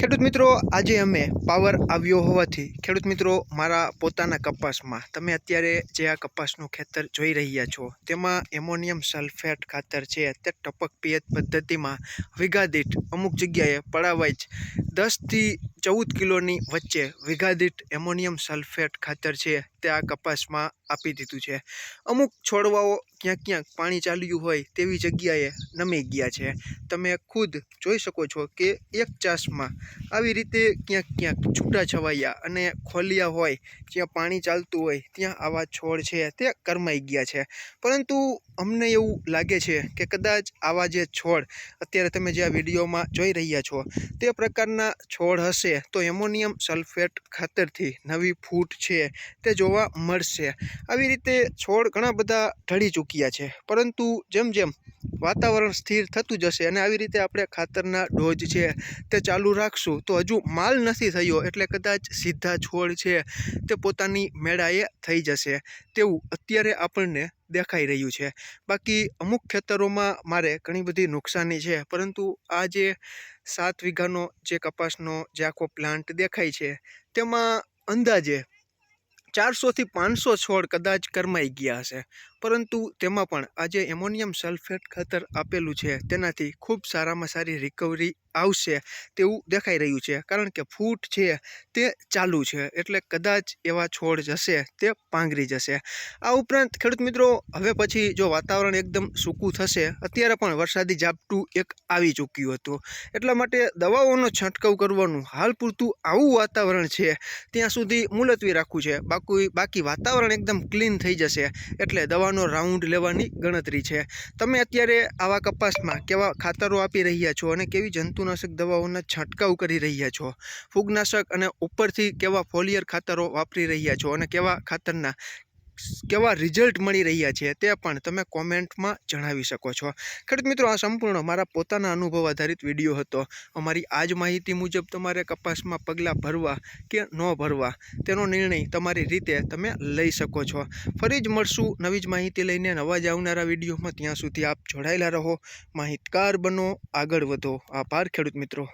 ખેડૂત મિત્રો, આજે અમે પાવર આવ્યો હોવાથી ખેડૂત મિત્રો મારા પોતાના કપાસમાં. તમે અત્યારે જે આ કપાસનું ખેતર જોઈ રહ્યા છો, તેમાં એમોનિયમ સલ્ફેટ ખાતર છે. તે ટપક પિયત પદ્ધતિમાં વિઘા દીઠ અમુક જગ્યાએ પડાવાય જ. દસથી ચૌદ કિલોની વચ્ચે વિઘાદિત એમોનિયમ સલ્ફેટ ખાતર છે તે આ કપાસમાં આપી દીધું છે. અમુક છોડવાઓ ક્યાંક ક્યાંક પાણી ચાલ્યું હોય તેવી જગ્યાએ નમી ગયા છે. તમે ખુદ જોઈ શકો છો કે એક ચાસમાં આવી રીતે ક્યાંક ક્યાંક છૂટા છવાયા અને ખોલિયા હોય, જ્યાં પાણી ચાલતું હોય ત્યાં આવા છોડ છે તે કરમાઈ ગયા છે. પરંતુ અમને એવું લાગે છે કે કદાચ આવા જે છોડ અત્યારે તમે જે આ વિડીયોમાં જોઈ રહ્યા છો તે પ્રકારના છોડ હશે તો એમોનિયમ સલ્ફેટ ખાતરથી નવી ફૂટ છે તે જોવા મળશે. આવી રીતે છોડ ઘણા બધા ઢળી ચૂક્યા છે, પરંતુ જેમ જેમ વાતાવરણ સ્થિર થતું જશે અને આવી રીતે આપણે ખાતરના ડોઝ છે તે ચાલુ રાખશું, તો હજુ માલ નથી થયો એટલે કદાચ સીધા છોડ છે તે પોતાની મેળાએ થઈ જશે. તેવું અત્યારે આપણને દેખાઈ રહ્યું છે. બાકી અમુક ખેતરોમાં મારે ઘણી બધી નુકસાની છે, પરંતુ આ જે સાત વીઘાનો જે કપાસનો જે આખો પ્લાન્ટ દેખાય છે, તેમાં અંદાજે ચારસોથી પાંચસો છોડ કદાચ કરમાઈ ગયા હશે. પરંતુ તેમાં પણ આજે એમોનિયમ સલ્ફેટ ખાતર આપેલું છે. તેનાથી ખૂબ સારામાં સારી રિકવરી આવશે તેવું દેખાઈ રહ્યું છે. કારણ કે ફૂટ છે તે ચાલુ છે એટલે કદાચ એવા છોડ જશે, તે પાંગરી જશે. આ ઉપરાંત ખેડૂત મિત્રો, હવે પછી જો વાતાવરણ એકદમ સૂકું થશે, અત્યારે પણ વરસાદી ઝાપટું એક આવી ચૂક્યું હતું. એટલા માટે દવાઓનો છંટકાવ કરવાનું હાલ પૂરતું આવું વાતાવરણ છે. ત્યાં સુધી મુલતવી રાખવું છે. બાકી બાકી વાતાવરણ એકદમ ક્લીન થઈ જશે એટલે દવાનો રાઉન્ડ લેવાની ગણતરી છે. તમે અત્યારે આવા કપાસમાં કેવા ખાતરો આપી રહ્યા છો અને કેવી જંતુનાશક દવાઓના છંટકાવ કરી રહ્યા છો? ફૂગનાશક અને ઉપરથી કેવા ફોલિયર ખાતરો વાપરી રહ્યા છો અને કેવા ખાતરના કેવા રિઝલ્ટ મળી રહ્યા છે તે પણ તમે કોમેન્ટમાં જણાવી શકો છો. ખેડૂત મિત્રો, આ સંપૂર્ણ મારા પોતાના અનુભવ આધારિત વીડિયો હતો. અમારી આ જ માહિતી મુજબ તમારે કપાસમાં પગલાં ભરવા કે ન ભરવા તેનો નિર્ણય તમારી રીતે તમે લઈ શકો છો. ફરી જ મળશું નવી જ માહિતી લઈને નવા જ આવનારા વિડીયોમાં. ત્યાં સુધી આપ જોડાયેલા રહો. માહિતગાર બનો, આગળ વધો. આભાર ખેડૂત મિત્રો.